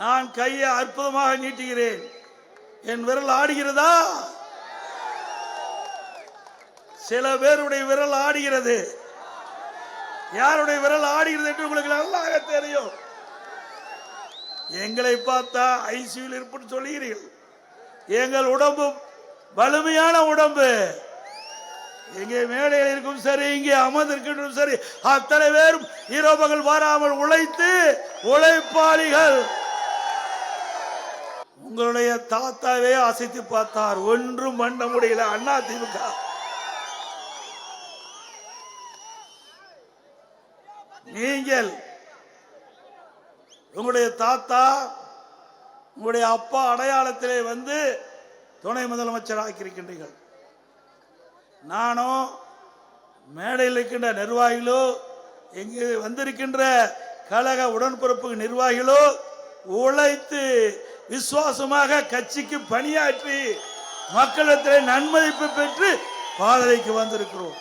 நான் கையை அற்புதமாக நீட்டுகிறேன். என் விரல் ஆடுகிறதா? சில பேருடைய விரல் ஆடுகிறது. யாருடைய விரல் ஆடுகிறது என்று உங்களுக்கு நல்லாக தெரியும். எங்களை பார்த்தா ஐசியூவில் இருப்புன்னு சொல்லுகிறீர்கள். எங்கள் உடம்பு வலிமையான உடம்பு. எங்கே மேடையில் இருக்கும் சரி இங்கே அமர்ந்திருக்கின்றும் சரி அத்தனை பேரும் இரவுகள் வராமல் உழைத்து உழைப்பாளிகள். உங்களுடைய தாத்தாவே அசைத்து பார்த்தார். ஒன்றும் பண்ண முடியல. அண்ணா திமுக. நீங்கள் உங்களுடைய தாத்தா உங்களுடைய அப்பா அடையாளத்திலே வந்து துணை முதலமைச்சர் ஆக்கியிருக்கின்றீர்கள். நானும் மேடையில் இருக்கின்ற நிர்வாகிகளோ இங்கு வந்திருக்கின்ற கழக உடன்பிறப்பு நிர்வாகிகளோ உழைத்து விசுவாசமாக கட்சிக்கு பணியாற்றி மக்களிடத்தில் நன்மதிப்பு பெற்று பாதலைக்கு வந்திருக்கிறோம்.